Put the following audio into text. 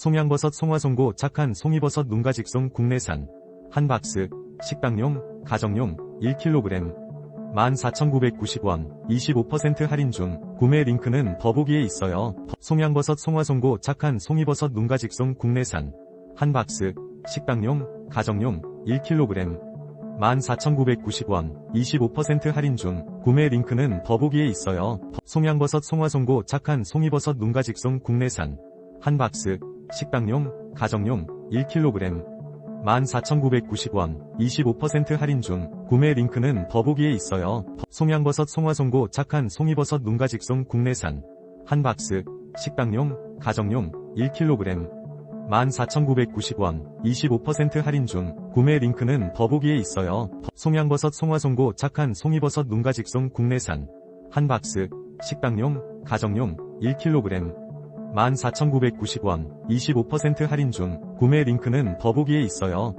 송양버섯 송화송고 착한 송이버섯 눈가직송 국내산 한 박스 식당용 가정용 1kg 14,990원 25% 할인 중 구매 링크는 더보기에 있어요. 송양버섯 송화송고 착한 송이버섯 눈가직송 국내산 한 박스 식당용 가정용 1kg 14,990원 25% 할인 중 구매 링크는 더보기에 있어요. 송양버섯 송화송고 착한 송이버섯 눈가직송 국내산 한 박스 식당용 가정용 1kg 14,990원 25% 할인 중 구매 링크는 더보기에 있어요. 송양버섯 송화송고 착한 송이버섯 눈가직송 국내산. 한 박스 식당용 가정용 1kg 14,990원 25% 할인 중 구매 링크는 더보기에 있어요. 송양버섯 송화송고 착한 송이버섯 눈가직송 국내산. 한 박스 식당용 가정용 1kg 14,990원 25% 할인 중 구매 링크는 더보기에 있어요.